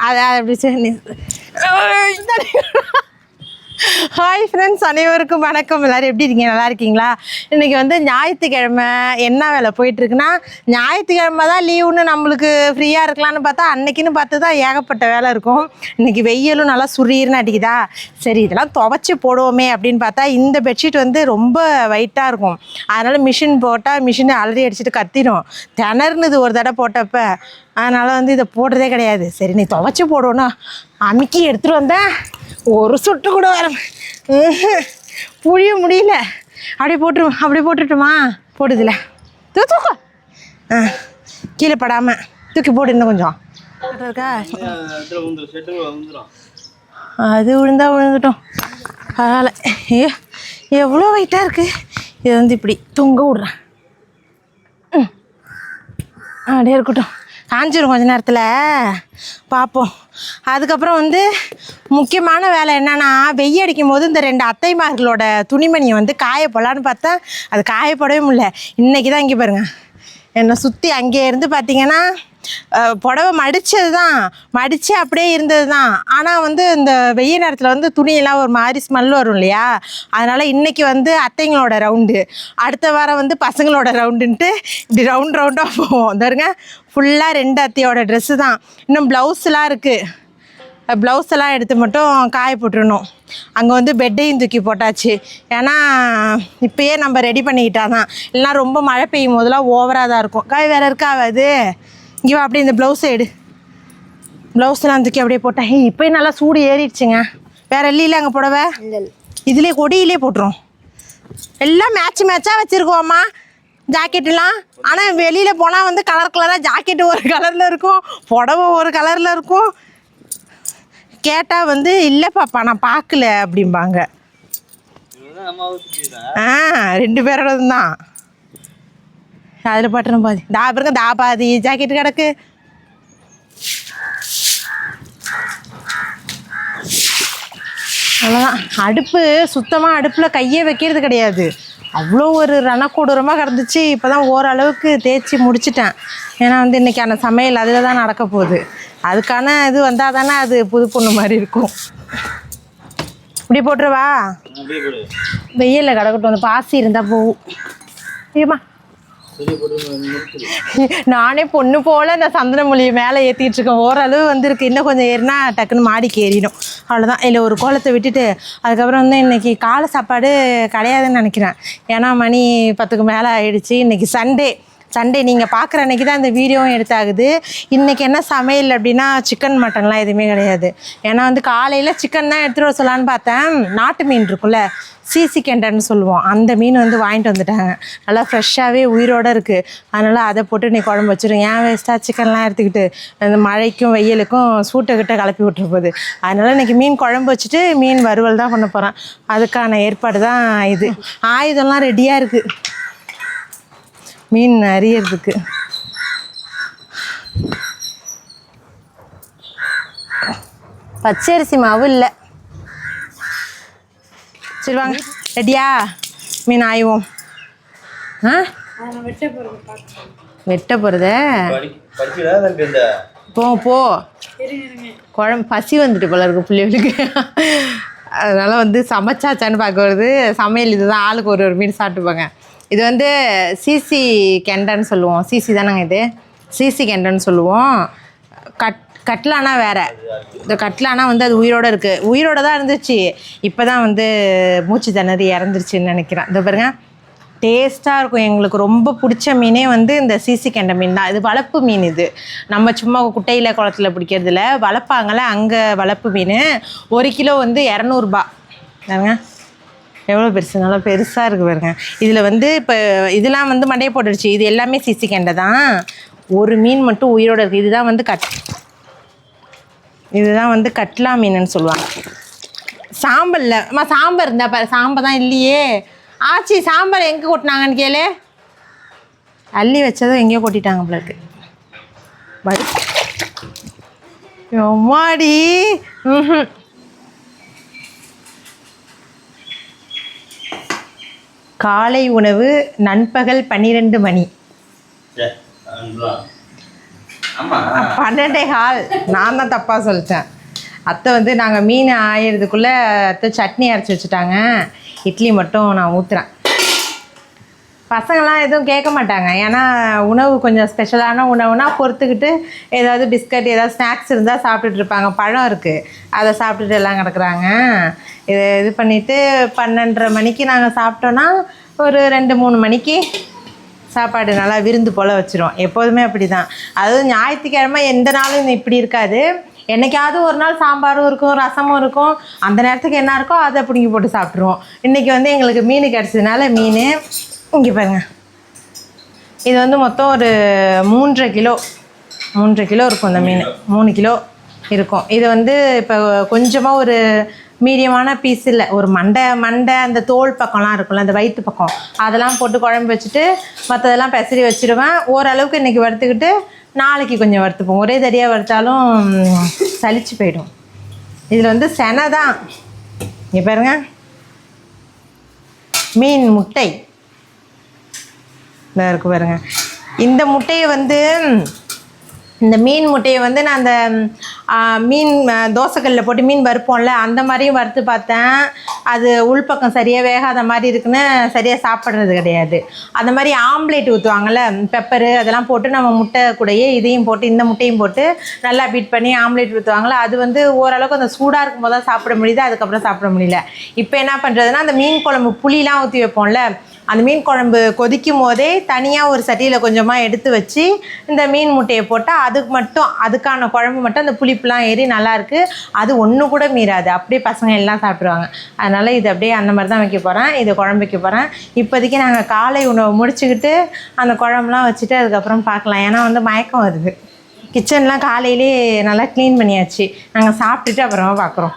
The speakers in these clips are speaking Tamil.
அது அப்படி ஹாய் ஃப்ரெண்ட்ஸ் அனைவருக்கும் வணக்கம். எல்லாரும் எப்படி இருக்கீங்க? நல்லா இருக்கீங்களா? இன்னைக்கு வந்து ஞாயிற்றுக்கிழமை. என்ன வேலை போயிட்டுருக்குன்னா ஞாயிற்றுக்கிழமை தான் லீவுன்னு நம்மளுக்கு ஃப்ரீயாக இருக்கலாம்னு பார்த்தா அன்னைக்குன்னு பார்த்து தான் ஏகப்பட்ட வேலை இருக்கும். இன்றைக்கி வெயிலும் நல்லா சுரீர்னு அடிக்குதா? சரி இதெல்லாம் துவைச்சி போடுவோமே அப்படின்னு பார்த்தா இந்த பெட்ஷீட் வந்து ரொம்ப வெயிட்டாக இருக்கும். அதனால் மிஷின் போட்டால் மிஷினை அலறி அடிச்சுட்டு கத்திடும் திணறுனுது ஒரு தடவை போட்டப்போ அதனால் வந்து இதை போடுறதே கிடையாது. சரி நீ துவைச்சி போடணும் அமுக்கி எடுத்துகிட்டு வந்தேன் ஒரு சொட்டு கூட வர. புழிய முடியல. அப்படியே போட்டு அப்படியே போட்டுட்டுமா? போடுதுல. தூ தூக்கு. ஆ கீழே படாமல் தூக்கி போடு இன்னும் கொஞ்சம். இருக்கா அது விழுந்தா விழுந்துட்டோம் பரவாயில்ல. ஏ எவ்வளோ வெயிட்டாக இருக்குது இது வந்து இப்படி தொங்க விட்றேன். ம். அப்படியே இருக்கட்டும். காஞ்சிரும் கொஞ்ச நேரத்தில். பார்ப்போம் அதுக்கப்புறம் வந்து முக்கியமான வேலை என்னென்னா வெய்ய அடிக்கும் போது இந்த ரெண்டு அத்தைமார்களோட துணிமணியை வந்து காய போடலான்னு பார்த்தா அது காயப்படவே முடியல. இன்றைக்கி தான் இங்கே பாருங்கள் என்னை சுற்றி அங்கே இருந்து பார்த்தீங்கன்னா புடவை மடித்தது தான் மடித்து அப்படியே இருந்தது தான் ஆனால் வந்து இந்த வெயில் நேரத்தில் வந்து துணியெல்லாம் ஒரு மாதிரி ஸ்மெல் வரும் இல்லையா? அதனால் இன்றைக்கி வந்து அத்தைங்களோட ரவுண்டு அடுத்த வாரம் வந்து பசங்களோட ரவுண்டுன்ட்டு இப்படி ரவுண்ட் ரவுண்டாக போவோம். தருங்க ஃபுல்லாக ரெண்டு அத்தையோட ட்ரெஸ்ஸு தான் இன்னும் ப்ளவுஸ்லாம் இருக்குது ப்ளவுஸ் எல்லாம் எடுத்து மட்டும் காய போட்டுருணும் அங்கே வந்து பெட்டையும் தூக்கி போட்டாச்சு. ஏன்னா இப்போயே நம்ம ரெடி பண்ணிக்கிட்டா தான் இல்லைனா ரொம்ப மழை பெய்யும் போதெல்லாம் ஓவராக தான் இருக்கும். காய் வேறு இருக்கா அது? இங்கே அப்படியே இந்த ப்ளவுஸை எடு. ப்ளவுஸ்லாம் தூக்கி அப்படியே போட்டேன். ஏய் இப்போயே நல்லா சூடு ஏறிடுச்சுங்க. வேற இல்லையில அங்கே புடவை? இதுலேயே கொடியிலே போட்டுரும். எல்லாம் மேட்ச் மேட்சாக வச்சுருக்கோம்மா. ஜாக்கெட்டுலாம் ஆனால் வெளியில் போனால் வந்து கலர் கலராக ஜாக்கெட்டு ஒரு கலரில் இருக்கும் புடவை ஒரு கலரில் இருக்கும். கேட்டால் வந்து இல்லை பாப்பா நான் பார்க்கல அப்படிம்பாங்க. ஆ ரெண்டு பேரோடதும் தான் அதில் பட்டுறோம் பாதி தா பாருங்க தா பாதி ஜாக்கெட்டு கிடக்கு அவ்வளோதான் அடுப்பு சுத்தமாக அடுப்பில் கையே வைக்கிறது கிடையாது அவ்வளோ ஒரு ரணக்கொடூரமாக கிடந்துச்சு இப்போ தான் ஓரளவுக்கு தேய்ச்சி முடிச்சிட்டேன் ஏன்னா வந்து இன்றைக்கான சமையல் அதில் தான் நடக்க போகுது அதுக்கான இது வந்தால் தானே அது புது பொண்ணு மாதிரி இருக்கும் இப்படி போட்டுருவா வெயிலில் கிடக்கட்டும் அந்த பாசி இருந்தால் போகும் நிறுத்துடு நானே பொண்ணு போல் இந்த சந்தன மொழியை மேலே ஏற்றிட்டு இருக்கேன். ஓரளவு வந்திருக்கு. இன்னும் கொஞ்சம் ஏறினா டக்குன்னு மாடிக்கு ஏறிடும் அவ்வளோதான் இல்லை ஒரு கோலத்தை விட்டுட்டு அதுக்கப்புறம் வந்து இன்னைக்கு காலை சாப்பாடு கிடையாதுன்னு நினைக்கிறேன். ஏன்னா மணி பத்துக்கு மேலே ஆயிடுச்சு. இன்னைக்கு சண்டே சண்டே நீங்கள் பார்க்குற அன்னைக்கு தான் இந்த வீடியோவும் எடுத்தாகுது. இன்றைக்கி என்ன சமையல் அப்படின்னா சிக்கன் மட்டன்லாம் எதுவுமே கிடையாது. ஏன்னா வந்து காலையில் சிக்கன் தான் எடுத்துகிட்டு வர சொல்லலான்னு பார்த்தேன். நாட்டு மீன் இருக்குல்ல சிசி கெண்டன்னு சொல்லுவோம். அந்த மீன் வந்து வாங்கிட்டு வந்துட்டாங்க. நல்லா ஃப்ரெஷ்ஷாகவே உயிரோடு இருக்குது அதனால் அதை போட்டு நீ குழம்பு வச்சிடும் ஏன் வேஸ்ட்டாக சிக்கன்லாம் எடுத்துக்கிட்டு? அந்த மழைக்கும் வெயிலுக்கும் சூட்டைக்கிட்ட கலப்பி விட்டுருப்போது போகுது அதனால் இன்றைக்கி மீன் குழம்பு வச்சுட்டு மீன் வறுவல் தான் பண்ண போகிறேன் அதுக்கான ஏற்பாடு தான் இது. ஆயுதம்லாம் ரெடியாக இருக்குது மீன் அறியறதுக்கு பச்சரிசி மாவு இல்லை. சரி வாங்க ரெடியா? மீன் ஆய்வோம். ஆ? வெட்ட போகிறத போ போ. குழம்பு பசி வந்துட்டு போல இருக்கு பிள்ளைகளுக்கு. அதனால் வந்து சமைச்சாச்சான்னு பார்க்க வருது. சமையல் இதுதான். ஆளுக்கு ஒரு ஒரு மீன் சாப்பிட்டுப்பாங்க இது வந்து சிசி கெண்டைன்னு சொல்லுவோம். சிசி தானேங்க இது? சிசி கெண்டைன்னு சொல்லுவோம். கட் கட்லானா வேற. இந்த கட்லானா வந்து அது உயிரோட இருக்குது உயிரோட தான் இருந்துச்சு. இப்போ தான் வந்து மூச்சு திணறி இறந்துருச்சுன்னு நினைக்கிறேன். இந்த பாருங்க. டேஸ்ட்டாக இருக்கும். எங்களுக்கு ரொம்ப பிடிச்ச மீனே வந்து இந்த சிசி கெண்டை மீன் தான். இது வளர்ப்பு மீன் இது. நம்ம சும்மா குட்டையில் குளத்துல பிடிக்கிறதுல வளர்ப்பாங்களே அங்கே வளர்ப்பு மீன். ஒரு கிலோ வந்து இரநூறுபா. பாருங்க. எவ்வளோ பெருசு? நல்லா பெருசாக இருக்குது பாருங்க. இதில் வந்து இப்போ இதெல்லாம் வந்து மண்டையை போட்டுடுச்சு. இது எல்லாமே சிசி கெண்டை தான். ஒரு மீன் மட்டும் உயிரோட இருக்குது இதுதான் வந்து கட். இதுதான் வந்து கட்லா மீனுன்னு சொல்லுவாங்க. சாம்பலில் அம்மா சாம்பார் இருந்தா பாரு. சாம்பார் தான் இல்லையே. ஆச்சி சாம்பார் எங்கே கொட்டினாங்கன்னு கேளு. அள்ளி வச்சதும் எங்கேயோ கொட்டிட்டாங்க பிள்ளைக்கு இருக்கு. எம்மாடி. காலை உணவு நண்பகல் பன்னிரெண்டு மணி. பன்னெண்டே கால். நான் தான் தப்பாக சொல்லிட்டேன். அத்தை வந்து நாங்கள் மீன் ஆயிறதுக்குள்ளே அத்தை சட்னி அரைச்சி வச்சுட்டாங்க. இட்லி மட்டும் நான் ஊற்றுறேன் பசங்களாம் எதுவும் கேட்க மாட்டாங்க. ஏன்னா உணவு கொஞ்சம் ஸ்பெஷலான உணவுனா பொறுத்துக்கிட்டு ஏதாவது பிஸ்கட் ஏதாவது ஸ்நாக்ஸ் இருந்தால் சாப்பிட்டுட்டு இருப்பாங்க. பழம் இருக்குது அதை சாப்பிட்டுட்டு எல்லாம் கிடக்குறாங்க. இது இது பண்ணிவிட்டு பன்னெண்டரை மணிக்கு நாங்கள் சாப்பிட்டோன்னா ஒரு ரெண்டு மூணு மணிக்கு சாப்பாடு நல்லா விருந்து போல் வச்சுருவோம் எப்போதுமே அப்படி தான் அதுவும் ஞாயிற்றுக்கிழமை எந்த நாளும் இப்படி இருக்காது. என்றைக்காவது ஒரு நாள் சாம்பாரும் இருக்கும் ரசமும் இருக்கும். அந்த நேரத்துக்கு என்ன இருக்கோ அதை பிடுங்கி போட்டு சாப்பிட்ருவோம் இன்றைக்கி வந்து எங்களுக்கு மீன் கிடச்சதுனால மீன் இங்கே பாருங்க. இது வந்து மொத்தம் ஒரு மூன்றரை கிலோ மூன்றரை கிலோ இருக்கும் இந்த மீன். மூணு கிலோ. இருக்கும். இது வந்து இப்போ கொஞ்சமாக ஒரு மீடியமான பீஸ் இல்லை. ஒரு மண்டை மண்டை அந்த தோல் பக்கம்லாம் இருக்கும்ல அந்த வயிற்று பக்கம். அதெல்லாம் போட்டு குழம்பு வச்சுட்டு மற்றதெல்லாம் பெசரி வச்சுடுவேன் ஓரளவுக்கு இன்றைக்கி வறுத்துக்கிட்டு நாளைக்கு கொஞ்சம் வறுத்துப்போம். ஒரே தடியாக வறுத்தாலும் ம், சலிச்சு போயிடும். இதில் வந்து செனை தான். இங்கே பாருங்க. மீன் முட்டை. இந்த இருக்கு பாருங்க. இந்த முட்டையை வந்து இந்த மீன் முட்டையை வந்து நான் அந்த மீன் தோசைக்கல்லில் போட்டு மீன் வறுப்போம்ல அந்த மாதிரியும் வறுத்து பார்த்தேன். அது உள்பக்கம் சரியாக வேகாத மாதிரி இருக்குன்னு சரியாக சாப்பிட்றது கிடையாது. அந்த மாதிரி ஆம்லேட் ஊற்றுவாங்கள்ல பெப்பரு அதெல்லாம் போட்டு நம்ம முட்டை கூடயே இதையும் போட்டு இந்த முட்டையும் போட்டு நல்லா பீட் பண்ணி ஆம்லேட் ஊற்றுவாங்களா அது வந்து ஓரளவுக்கு அந்த சூடாக இருக்கும்போது தான் சாப்பிட முடியுது அதுக்கப்புறம் சாப்பிட முடியல. இப்போ என்ன பண்ணுறதுன்னா அந்த மீன் குழம்பு புளிலாம் ஊற்றி வைப்போம்ல அந்த மீன் குழம்பு கொதிக்கும் போதே தனியாக ஒரு சட்டியில் கொஞ்சமாக எடுத்து வச்சு இந்த மீன் முட்டையை போட்டால் அதுக்கு மட்டும் அதுக்கான குழம்பு மட்டும் அந்த புளிப்புலாம் ஏறி நல்லாயிருக்கு அது ஒன்று கூட மீறாது. அப்படியே பசங்க எல்லாம் சாப்பிடுவாங்க. அதனால் இது அப்படியே அந்த மாதிரி தான் வைக்க போகிறேன் இது குழம்பு வைக்க போகிறேன் இப்போதைக்கு நாங்கள் காலை உணவு முடிச்சுக்கிட்டு அந்த குழம்புலாம் வச்சுட்டு அதுக்கப்புறம் பார்க்கலாம். ஏன்னா வந்து மயக்கம் வருது. கிச்சன்லாம் காலையிலே நல்லா க்ளீன் பண்ணியாச்சு. நாங்கள் சாப்பிட்டுட்டு அப்புறமா பார்க்குறோம்.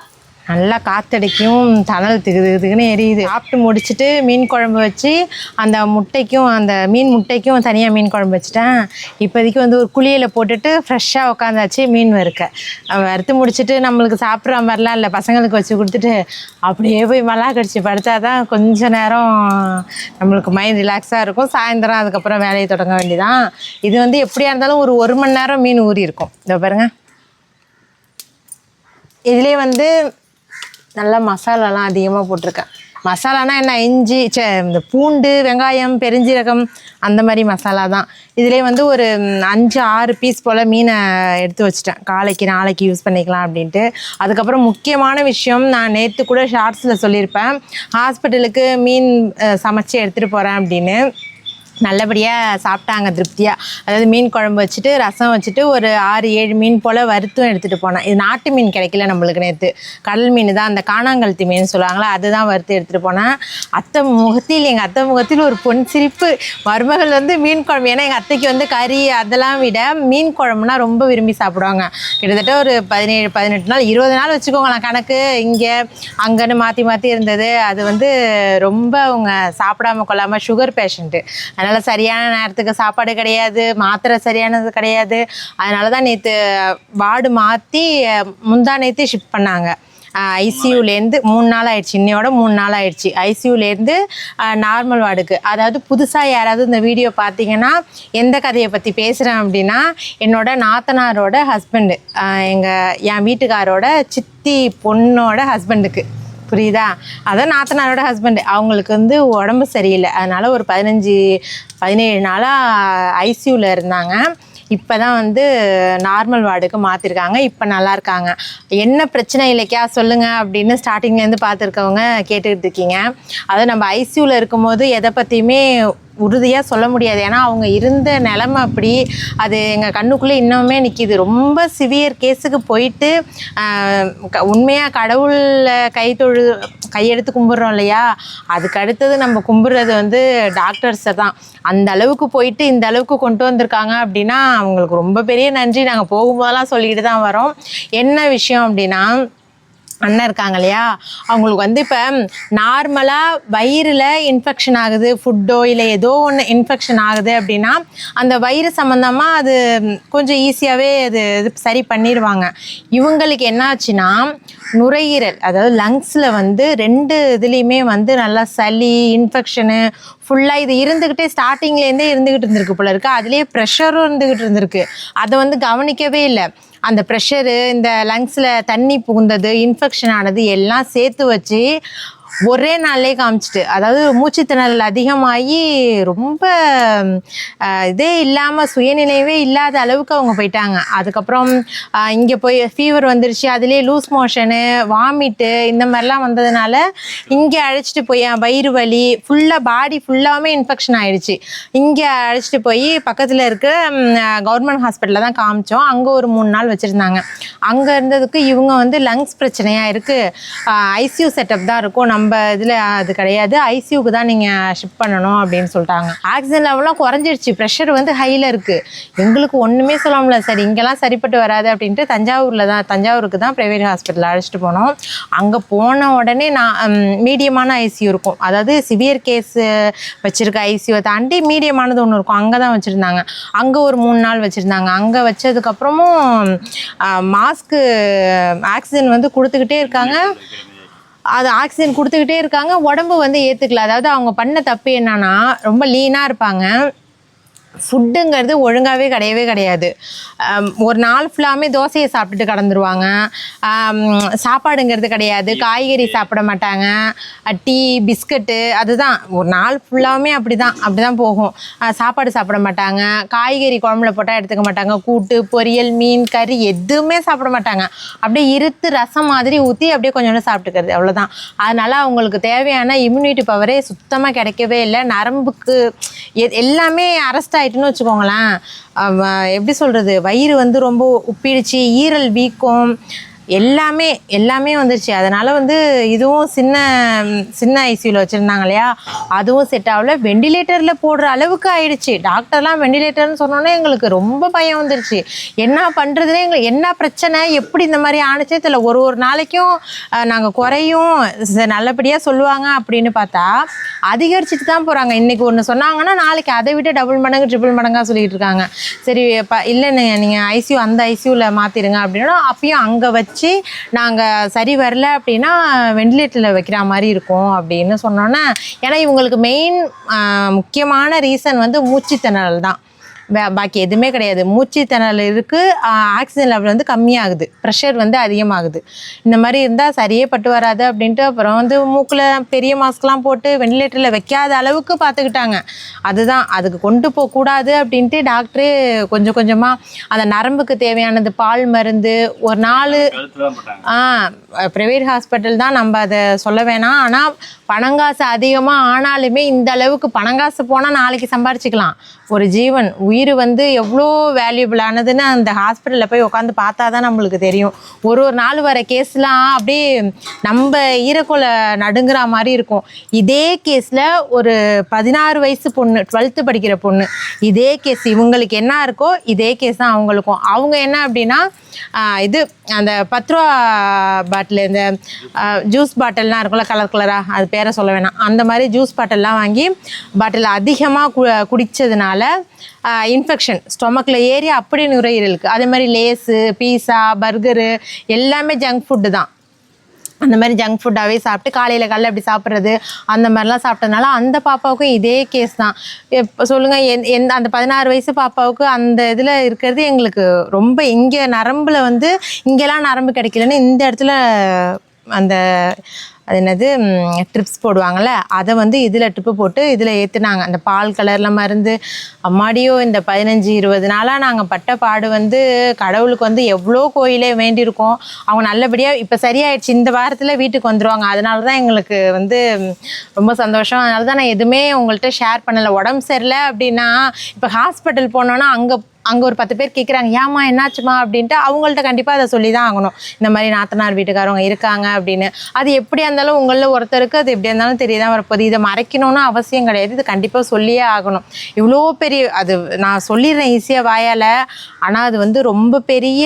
நல்லா காத்தடிக்கும் தணல் திகு திகுன்னு எரியுது. சாப்பிட்டு முடிச்சுட்டு மீன் குழம்பு வச்சு அந்த முட்டைக்கும் அந்த மீன் முட்டைக்கும் தனியாக மீன் குழம்பு வச்சுட்டேன். இப்போதைக்கு வந்து ஒரு குளியில் போட்டுட்டு ஃப்ரெஷ்ஷாக உட்காந்தாச்சு மீன் வறுக்க. வறுத்து முடிச்சுட்டு நம்மளுக்கு சாப்பிட்ற மாதிரிலாம் இல்லை பசங்களுக்கு வச்சு கொடுத்துட்டு அப்படியே போய் மலா கடிச்சு படுத்தா தான் கொஞ்ச நேரம் நம்மளுக்கு மைண்ட் ரிலாக்ஸாக இருக்கும். சாயந்தரம் அதுக்கப்புறம் வேலையை தொடங்க வேண்டியதான் இது வந்து எப்படியா இருந்தாலும் ஒரு ஒரு மணி நேரம் மீன் ஊறி இருக்கும். இதோ பாருங்க. இதுலேயே வந்து நல்லா மசாலாலாம் அதிகமாக போட்டிருக்கேன். மசாலானா என்ன? இஞ்சி சே இந்த பூண்டு வெங்காயம் பெருஞ்சீரகம் அந்த மாதிரி மசாலா தான். இதிலே வந்து ஒரு அஞ்சு ஆறு பீஸ் போல் மீனை எடுத்து வச்சிட்டேன். காலைக்கு நாளைக்கு யூஸ் பண்ணிக்கலாம் அப்படின்ட்டு. அதுக்கப்புறம் முக்கியமான விஷயம் நான் நேற்று கூட ஷார்ட்ஸில் சொல்லியிருப்பேன். ஹாஸ்பிட்டலுக்கு மீன் சமைச்சி சமைச்சு எடுத்துகிட்டு போகிறேன் அப்படின்னு. நல்லபடியாக சாப்பிட்டாங்க திருப்தியாக அதாவது மீன் குழம்பு வச்சுட்டு ரசம் வச்சுட்டு ஒரு ஆறு ஏழு மீன் போல் வறுத்தும் எடுத்துகிட்டு போனேன். இது நாட்டு மீன் கிடைக்கல நம்மளுக்கு நேற்று கடல் மீன் தான் அந்த காணாங்கழுத்தி மீன் சொல்லுவாங்களா அதுதான் வறுத்து எடுத்துகிட்டு போனேன். அத்தை முகத்தில் எங்கள் அத்தை முகத்தில் ஒரு பொன் சிரிப்பு. மருமகள் வந்து மீன் குழம்பு ஏன்னா எங்கள் அத்தைக்கு வந்து கறி அதெல்லாம் விட மீன் குழம்புனா ரொம்ப விரும்பி சாப்பிடுவாங்க. கிட்டத்தட்ட ஒரு பதினேழு பதினெட்டு நாள் இருபது நாள் வச்சுக்கோங்களேன் கணக்கு. இங்கே அங்கேன்னு மாற்றி மாற்றி இருந்தது. அது வந்து ரொம்ப அவங்க சாப்பிடாம கொள்ளாமல் சுகர் பேஷண்ட்டு அதனால் சரியான நேரத்துக்கு சாப்பாடு கிடையாது மாத்திரை சரியானது கிடையாது. அதனால தான் நேற்று வார்டு மாற்றி முந்தா நேற்று ஷிஃப்ட் பண்ணாங்க. ஐசியூலேருந்து மூணு நாள் ஆயிடுச்சு. இன்னையோட மூணு நாள் ஆயிடுச்சு. ஐசியூலேருந்து நார்மல் வார்டுக்கு. அதாவது புதுசாக யாராவது இந்த வீடியோ பார்த்தீங்கன்னா எந்த கதையை பற்றி பேசுகிறேன் அப்படின்னா என்னோட நாத்தனாரோட ஹஸ்பண்டு எங்கள் என் வீட்டுக்காரோட சித்தி பொண்ணோட ஹஸ்பண்டுக்கு புரியுதா? அதான் நாத்தனாரோட ஹஸ்பண்ட் அவங்களுக்கு வந்து உடம்பு சரியில்லை. அதனால் ஒரு பதினஞ்சு பதினேழு நாளாக ஐசியூவில் இருந்தாங்க. இப்போ தான் வந்து நார்மல் வார்டுக்கு மாற்றிருக்காங்க இப்போ நல்லா இருக்காங்க. என்ன பிரச்சனை இல்லைக்கா? சொல்லுங்கள் அப்படின்னு ஸ்டார்டிங்லேருந்து பார்த்துருக்கவங்க கேட்டுக்கிட்டு இருக்கீங்க. அதை நம்ம ஐசியூவில் இருக்கும்போது எதை பற்றியுமே உறுதியாக சொல்ல முடியாது. ஏன்னா அவங்க இருந்த நிலமை அப்படி அது எங்கள் கண்ணுக்குள்ளே இன்னுமே நிற்கிது ரொம்ப சிவியர் கேஸுக்கு போயிட்டு உண்மையாக கடவுளில் கை தொழு கையெடுத்து கும்பிட்றோம் இல்லையா? அதுக்கு அடுத்தது நம்ம கும்பிட்றது வந்து டாக்டர்ஸை தான். அந்த அளவுக்கு போயிட்டு இந்த அளவுக்கு கொண்டு வந்திருக்காங்க அப்படின்னா அவங்களுக்கு ரொம்ப பெரிய நன்றி. நாங்கள் போகும்போதெல்லாம் சொல்லிக்கிட்டு தான் வரோம். என்ன விஷயம் அப்படின்னா அண்ணன் இருக்காங்க இல்லையா? அவங்களுக்கு வந்து இப்போ நார்மலாக வயிறில் இன்ஃபெக்ஷன் ஆகுது ஃபுட்டோ இல்லை ஏதோ ஒன்று இன்ஃபெக்ஷன் ஆகுது அப்படின்னா அந்த வயிறு சம்மந்தமாக அது கொஞ்சம் ஈஸியாகவே அது இது சரி பண்ணிடுவாங்க. இவங்களுக்கு என்னாச்சுன்னா நுரையீரல் அதாவது லங்ஸில் வந்து ரெண்டு இதுலேயுமே வந்து நல்லா சளி இன்ஃபெக்ஷனு ஃபுல்லாக இது இருந்துக்கிட்டே ஸ்டார்டிங்லேருந்தே இருந்துக்கிட்டு இருந்திருக்கு போல இருக்குது அதுலேயே ப்ரெஷரும் இருந்துக்கிட்டு இருந்திருக்கு. அதை வந்து கவனிக்கவே இல்லை. அந்த ப்ரெஷரு இந்த லங்ஸில் தண்ணி புகுந்தது இன்ஃபெக்ஷன் ஆனது எல்லாம் சேர்த்து வச்சு ஒரே நாள்லேயே காமிச்சிட்டு அதாவது மூச்சுத்திணறல் அதிகமாகி ரொம்ப இதே இல்லாமல் சுயநினைவே இல்லாத அளவுக்கு அவங்க போயிட்டாங்க. அதுக்கப்புறம் இங்கே போய் ஃபீவர் வந்துருச்சு அதுலேயே லூஸ் மோஷனு வாமிட்டு இந்த மாதிரிலாம் வந்ததுனால இங்கே அழைச்சிட்டு போய் என் வயிறு வலி ஃபுல்லாக பாடி ஃபுல்லாகவே இன்ஃபெக்ஷன் ஆயிடுச்சு. இங்கே அழைச்சிட்டு போய் பக்கத்தில் இருக்க கவர்மெண்ட் ஹாஸ்பிட்டலில் தான் காமிச்சோம். அங்கே ஒரு மூணு நாள் வச்சுருந்தாங்க. அங்கே இருந்ததுக்கு இவங்க வந்து லங்ஸ் பிரச்சனையாக இருக்குது ஐசியூ செட்டப் தான் இருக்கும். நம்ம நம்ம இதில் அது கிடையாது. ஐசியூக்கு தான் நீங்கள் ஷிஃப்ட் பண்ணணும் அப்படின்னு சொல்லிட்டாங்க. ஆக்சிஜன் லெவலாம் குறைஞ்சிருச்சு. ப்ரெஷர் வந்து ஹையில் இருக்குது எங்களுக்கு ஒன்றுமே சொல்ல முடியல. சரி இங்கெல்லாம் சரிப்பட்டு வராது அப்படின்ட்டு தஞ்சாவூரில் தான் தஞ்சாவூருக்கு தான் ப்ரைவேட் ஹாஸ்பிட்டல் அழைச்சிட்டு போனோம். அங்கே போன உடனே நான் மீடியமான ஐசியூ இருக்கும். அதாவது சிவியர் கேஸ் வச்சுருக்க ஐசியூவை தாண்டி மீடியமானது ஒன்று இருக்கும். அங்கே தான் வச்சுருந்தாங்க. அங்கே ஒரு மூணு நாள் வச்சுருந்தாங்க. அங்கே வச்சதுக்கப்புறமும் மாஸ்க்கு ஆக்சிஜன் வந்து கொடுத்துக்கிட்டே இருக்காங்க. அது ஆக்சிஜன் கொடுத்துக்கிட்டே இருக்காங்க உடம்பு வந்து ஏற்றுக்கல அதாவது அவங்க பண்ண தப்பு என்னன்னா ரொம்ப லீனாக இருப்பாங்க. ஃபுட்டுங்கிறது ஒழுங்காகவே கிடையவே கிடையாது. ஒரு நாள் ஃபுல்லாமே தோசையை சாப்பிட்டுட்டு கடந்துருவாங்க. சாப்பாடுங்கிறது கிடையாது. காய்கறி சாப்பிட மாட்டாங்க. டீ பிஸ்கட்டு அதுதான். ஒரு நாள் ஃபுல்லாமே அப்படி தான் அப்படி தான் போகும் சாப்பாடு சாப்பிட மாட்டாங்க. காய்கறி குழம்புல போட்டால் எடுத்துக்க மாட்டாங்க. கூட்டு பொரியல் மீன் கறி எதுவுமே சாப்பிட மாட்டாங்க. அப்படியே இருத்து ரசம் மாதிரி ஊற்றி அப்படியே கொஞ்சோண்டு சாப்பிட்டுக்கிறது. அவ்வளோதான் அதனால அவங்களுக்கு தேவையான இம்யூனிட்டி பவரே சுத்தமாக கிடைக்கவே இல்லை. நரம்புக்கு எ- எல்லாமே அரெஸ்ட் ஆயிட்டுன்னு வச்சுக்கோங்களேன். எப்படி சொல்கிறது வயிறு வந்து ரொம்ப உப்பிடுச்சு ஈரல் வீக்கம் எல்லாமே எல்லாமே வந்துருச்சு. அதனால் வந்து இதுவும் சின்ன சின்ன ஐசியூவில் வச்சுருந்தாங்க இல்லையா? அதுவும் செட் ஆகல. வெண்டிலேட்டரில் போடுற அளவுக்கு ஆயிடுச்சு. டாக்டர்லாம் வெண்டிலேட்டர்னு சொன்னோன்னே எங்களுக்கு ரொம்ப பயம் வந்துருச்சு. என்ன பண்ணுறதுனே எங்களுக்கு என்ன பிரச்சனை? எப்படி இந்த மாதிரி ஆணுச்சே தெரியல. ஒரு ஒரு நாளைக்கும் நாங்கள் குறையும். நல்லபடியாக சொல்லுவாங்க அப்படின்னு பார்த்தா அதிகரிச்சுட்டு தான் போகிறாங்க இன்றைக்கி ஒன்று சொன்னாங்கன்னா நாளைக்கு அதை விட டபுள் மடங்கு ட்ரிபிள் மடங்காக சொல்லிகிட்டு இருக்காங்க. சரி இப்போ இல்லை நீங்கள் ஐசியூ அந்த ஐசியூவில் மாற்றிடுங்க அப்படின்னா அப்பயும் அங்கே வச்சு நாங்கள் சரி வரல அப்படின்னா வெண்டிலேட்டரில் வைக்கிற மாதிரி இருக்கும் அப்படின்னு சொன்னோன்னே ஏன்னா இவங்களுக்கு மெயின் முக்கியமான ரீசன் வந்து மூச்சுத்திணறல் தான். பாக்கி எதுவுமே கிடையாது. மூச்சு திணறல் இருக்குது ஆக்சிஜன் லெவல் வந்து கம்மியாகுது. ப்ரெஷர் வந்து அதிகமாகுது. இந்த மாதிரி இருந்தால் சரியே பட்டு வராது அப்படின்ட்டு அப்புறம் வந்து மூக்கில் பெரிய மாஸ்க்லாம் போட்டு வெண்டிலேட்டரில் வைக்காத அளவுக்கு பார்த்துக்கிட்டாங்க அதுதான். அதுக்கு கொண்டு போகக்கூடாது அப்படின்ட்டு டாக்டரு கொஞ்சம் கொஞ்சமாக அந்த நரம்புக்கு தேவையானது பால் மருந்து ஒரு நாள் ஆ ப்ரைவேட் ஹாஸ்பிட்டல் தான் நம்ம அதை சொல்ல வேணாம். ஆனால் பணங்காசு அதிகமாக ஆனாலுமே இந்த அளவுக்கு பணங்காசு போனால் நாளைக்கு சம்பாரிச்சிக்கலாம். ஒரு ஜீவன் உயிர் வந்து எவ்வளோ வேல்யூபிளானதுன்னு அந்த ஹாஸ்பிட்டலில் போய் உட்காந்து பார்த்தா தான் நம்மளுக்கு தெரியும். ஒரு ஒரு நாள் வர கேஸ்லாம் அப்படியே நம்ம ஈரக்குலை நடுங்கிற மாதிரி இருக்கும். இதே கேஸில் ஒரு பதினாறு வயசு பொண்ணு டுவெல்த்து படிக்கிற பொண்ணு இதே கேஸ் இவங்களுக்கு என்ன இருக்கோ இதே கேஸ் தான் அவங்களுக்கும். அவங்க என்ன அப்படின்னா இது அந்த பத்து ரூபா பாட்டில் இந்த ஜூஸ் பாட்டில்லாம் இருக்கும்ல கலர் கலராக அது பேரை சொல்ல வேணாம். அந்த மாதிரி ஜூஸ் பாட்டில்லாம் வாங்கி பாட்டில் அதிகமாக கு குடித்ததுனால இன்ஃபெக்ஷன் ஸ்டொமக்கில் ஏறி அப்படி நுரையீரலுக்கு அதே மாதிரி லேஸு பீஸா பர்கரு எல்லாமே ஜங்க் ஃபுட்டு தான். அந்த மாதிரி ஜங்க் ஃபுட்டாகவே சாப்பிட்டு காலையில் காலையில் அப்படி சாப்பிட்றது அந்த மாதிரிலாம் சாப்பிட்டதுனால அந்த பாப்பாவுக்கும் இதே கேஸ் தான். இப்போ சொல்லுங்கள் எந் எந்த அந்த பதினாறு வயசு பாப்பாவுக்கு அந்த இதில் இருக்கிறது எங்களுக்கு ரொம்ப இங்கே நரம்பில் வந்து இங்கெல்லாம் நரம்பு கிடைக்கலன்னு இந்த இடத்துல அந்த அது என்னது ட்ரிப்ஸ் போடுவாங்கள்ல அதை வந்து இதில் ட்ரிப்பு போட்டு இதில் ஏற்றுனாங்க அந்த பால் கலரில் மருந்து அம்மாடியோ இந்த பதினஞ்சு இருபது நாளாக நாங்கள் பட்ட பாடு வந்து கடவுளுக்கு வந்து எவ்வளோ கோயிலே வேண்டியிருக்கோம். அவங்க நல்லபடியாக இப்போ சரியாயிடுச்சு. இந்த வாரத்தில் வீட்டுக்கு வந்துடுவாங்க அதனால தான் எங்களுக்கு வந்து ரொம்ப சந்தோஷம். அதனால தான் நான் எதுவுமே உங்கள்கிட்ட ஷேர் பண்ணலை. உடம்பு சரியில்லை அப்படின்னா இப்போ ஹாஸ்பிட்டல் போனோன்னா அங்கே அங்கே ஒரு பத்து பேர் கேட்குறாங்க ஏம்மா என்னாச்சுமா? அப்படின்ட்டு அவங்கள்ட்ட கண்டிப்பாக அதை சொல்லி தான் ஆகணும். இந்த மாதிரி நாத்தனார் வீட்டுக்காரவங்க இருக்காங்க அப்படின்னு. அது எப்படியா இருந்தாலும் உங்களில் ஒருத்தருக்கு அது எப்படியா இருந்தாலும் தெரியதான் வரப்போகுது. இதை மறைக்கணும்னு அவசியம் கிடையாது. இது கண்டிப்பாக சொல்லியே ஆகணும். இவ்வளோ பெரிய அது நான் சொல்லிடுறேன் ஈஸியாக வாயால். ஆனால் அது வந்து ரொம்ப பெரிய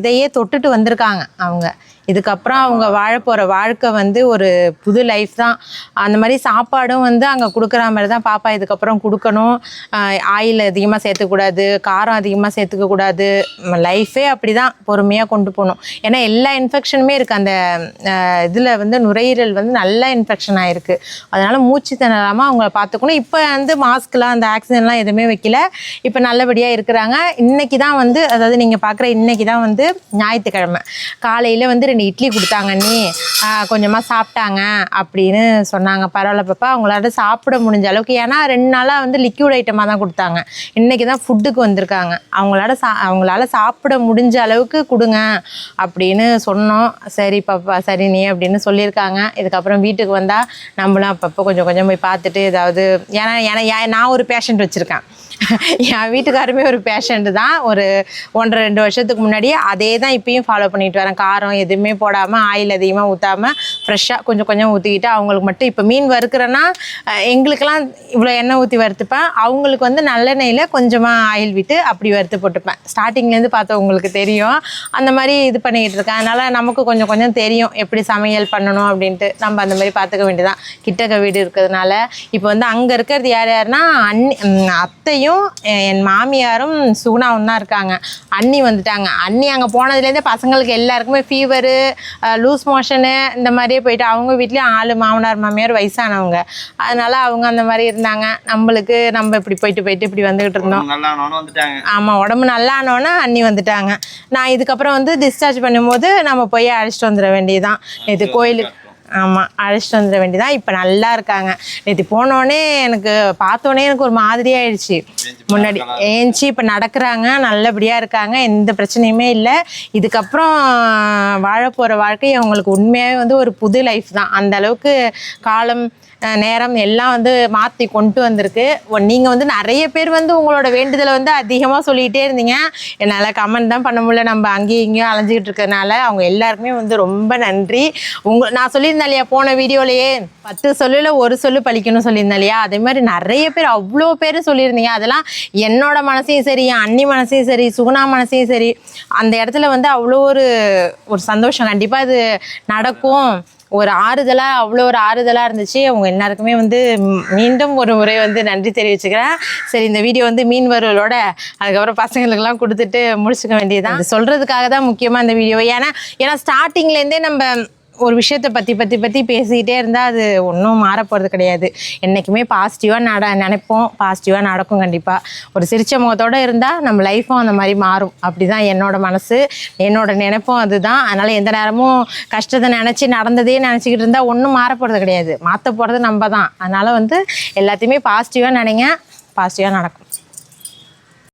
இதையே தொட்டுட்டு வந்திருக்காங்க அவங்க. இதுக்கப்புறம் அவங்க வாழ போகிற வாழ்க்கை வந்து ஒரு புது லைஃப் தான். அந்த மாதிரி சாப்பாடும் வந்து அங்கே கொடுக்குற மாதிரி தான் பாப்பா இதுக்கப்புறம் கொடுக்கணும். ஆயில் அதிகமாக சேர்த்துக்கூடாது காரம் அதிகமாக சேர்த்துக்க கூடாது. லைஃபே அப்படி தான் பொறுமையாக கொண்டு போகணும். ஏன்னா எல்லா இன்ஃபெக்ஷனுமே இருக்குது அந்த இதில் வந்து நுரையீரல் வந்து நல்லா இன்ஃபெக்ஷன் ஆகிருக்கு அதனால் மூச்சு திணறாமல் அவங்கள பார்த்துக்கணும். இப்போ வந்து மாஸ்க்லாம் அந்த ஆக்சிஜன்லாம் எதுவுமே வைக்கல. இப்போ நல்லபடியாக இருக்கிறாங்க. இன்றைக்கி தான் வந்து அதாவது நீங்கள் பார்க்குற இன்னைக்கு தான் வந்து ஞாயிற்றுக்கிழமை. காலையில் வந்து ரெண்டு இட்லி கொடுத்தாங்க நீ கொஞ்சமாக சாப்பிட்டாங்க அப்படின்னு சொன்னாங்க. பரவாயில்ல பாப்பா அவங்களால சாப்பிட முடிஞ்ச அளவுக்கு ஏன்னா ரெண்டு நாளாக வந்து லிக்யூட் ஐட்டமாக தான் கொடுத்தாங்க. இன்றைக்கி தான் ஃபுட்டுக்கு வந்திருக்காங்க. அவங்களால சா அவங்களால சாப்பிட முடிஞ்ச அளவுக்கு கொடுங்க அப்படின்னு சொன்னோம். சரி பாப்பா சரி நீ அப்படின்னு சொல்லியிருக்காங்க. இதுக்கப்புறம் வீட்டுக்கு வந்தால் நம்மளும் அப்பப்போ கொஞ்சம் கொஞ்சம் போய் பார்த்துட்டு ஏதாவது ஏன்னா ஏன்னா ஏன் நான் ஒரு பேஷண்ட் வச்சுருக்கேன். என் வீட்டுக்காருமே ஒரு பேஷண்ட் தான். ஒரு ஒன்றரை ரெண்டு வருஷத்துக்கு முன்னாடியே அதே தான் இப்பயும் ஃபாலோ பண்ணிட்டு வரேன். காரம் எதுவுமே போடாமல் ஆயில் அதிகமாக ஊற்றாமல் ஃப்ரெஷ்ஷாக கொஞ்சம் கொஞ்சம் ஊற்றிக்கிட்டு அவங்களுக்கு மட்டும் இப்போ மீன் வறுக்கிறேன்னா எங்களுக்கெல்லாம் இவ்வளோ எண்ணெய் ஊற்றி வறுத்துப்பேன். அவங்களுக்கு வந்து நல்லெண்ணெயில் கொஞ்சமாக ஆயில் விட்டு அப்படி வறுத்து போட்டுப்பேன். ஸ்டார்டிங்லேருந்து பார்த்தா உங்களுக்கு தெரியும். அந்த மாதிரி இது பண்ணிக்கிட்டு இருக்கேன். அதனால் நமக்கு கொஞ்சம் கொஞ்சம் தெரியும் எப்படி சமையல் பண்ணணும் அப்படின்ட்டு. நம்ம அந்த மாதிரி பார்த்துக்க வேண்டியதான் கிட்டக்க வீடு இருக்கிறதுனால. இப்போ வந்து அங்கே இருக்கிறது யார் யாருன்னா அண்ணி அத்தையும் என் மாமியாரும் சுகுணாவும் தான் இருக்காங்க. அண்ணி வந்துட்டாங்க. அண்ணி அங்கே போனதுலேருந்தே பசங்களுக்கு எல்லாருக்குமே ஃபீவரு லூஸ் மோஷனு இந்த மாதிரி மாதிரியே போயிட்டு அவங்க வீட்லேயும் ஆள் மாமனார் மாமியார் வயசானவங்க. அதனால அவங்க அந்த மாதிரி இருந்தாங்க. நம்மளுக்கு நம்ம இப்படி போயிட்டு போயிட்டு இப்படி வந்துகிட்டு இருந்தோம். நல்லா ஆமாம் உடம்பு நல்லானோன்னா அண்ணி வந்துட்டாங்க. நான் இதுக்கப்புறம் வந்து டிஸ்சார்ஜ் பண்ணும்போது நம்ம போய் அழைச்சிட்டு வந்துட வேண்டியதுதான். நேற்று கோயிலுக்கு ஆமாம் அழைச்சிட்டு வந்துட வேண்டியதான் இப்போ நல்லா இருக்காங்க. நேற்று போனோடனே எனக்கு பார்த்தோன்னே எனக்கு ஒரு மாதிரி ஆயிடுச்சு. முன்னாடி ஏஞ்சி இப்போ நடக்கிறாங்க நல்லபடியாக இருக்காங்க எந்த பிரச்சனையுமே இல்லை. இதுக்கப்புறம் வாழ போகிற வாழ்க்கை அவங்களுக்கு உண்மையாகவே வந்து ஒரு புது லைஃப் தான். அந்த அளவுக்கு காலம் நேரம் எல்லாம் வந்து மாற்றி கொண்டு வந்திருக்கு. நீங்கள் வந்து நிறைய பேர் வந்து உங்களோட வேண்டுதலை வந்து அதிகமாக சொல்லிகிட்டே இருந்தீங்க. என்னால் கமெண்ட் தான் பண்ண முடியல. நம்ம அங்கேயும் இங்கேயும் அலைஞ்சிக்கிட்டு இருக்கறனால அவங்க எல்லாருக்குமே வந்து ரொம்ப நன்றி. உங்க நான் சொல்லியிருந்தேன் இல்லையா போன வீடியோலையே பத்து சொல்லில் ஒரு சொல்லு பழிக்கணும்னு சொல்லியிருந்தேன் இல்லையா? அதே மாதிரி நிறைய பேர் அவ்வளோ பேர் சொல்லியிருந்தீங்க. அதெல்லாம் என்னோட மனசையும் சரி என் அண்ணி மனசையும் சரி சுகுணா மனசையும் சரி அந்த இடத்துல வந்து அவ்வளோ ஒரு ஒரு சந்தோஷம். கண்டிப்பாக இது நடக்கும். ஒரு ஆறுதலாக அவ்வளோ ஒரு ஆறுதலாக இருந்துச்சு. அவங்க எல்லாருக்குமே வந்து மீண்டும் ஒரு முறை வந்து நன்றி தெரிவிச்சுக்கிறேன். சரி இந்த வீடியோ வந்து மீன்வர்களோட அதுக்கப்புறம் பசங்களுக்கெல்லாம் கொடுத்துட்டு முடிச்சுக்க வேண்டியதுதான். சொல்கிறதுக்காக தான் முக்கியமாக இந்த வீடியோ. ஏன்னா ஏன்னா ஸ்டார்டிங்லேருந்தே நம்ம ஒரு விஷயத்தை பற்றி பற்றி பற்றி பேசிக்கிட்டே இருந்தால் அது ஒன்றும் மாற போகிறது கிடையாது என்றைக்குமே பாசிட்டிவாக நட நினைப்போம். பாசிட்டிவாக நடக்கும் கண்டிப்பாக ஒரு சிரிச்ச முகத்தோடு இருந்தால் நம்ம லைஃப்பும் அந்த மாதிரி மாறும். அப்படி தான் என்னோடய மனசு. என்னோட நினைப்பும் அதுதான். அதனால் எந்த நேரமும் கஷ்டத்தை நினச்சி நடந்ததே நினச்சிக்கிட்டு இருந்தால் ஒன்றும் மாற போகிறது கிடையாது. மாற்ற போகிறது நம்ம தான். அதனால் வந்து எல்லாத்தையுமே பாசிட்டிவாக நினைங்க. பாசிட்டிவாக நடக்கும்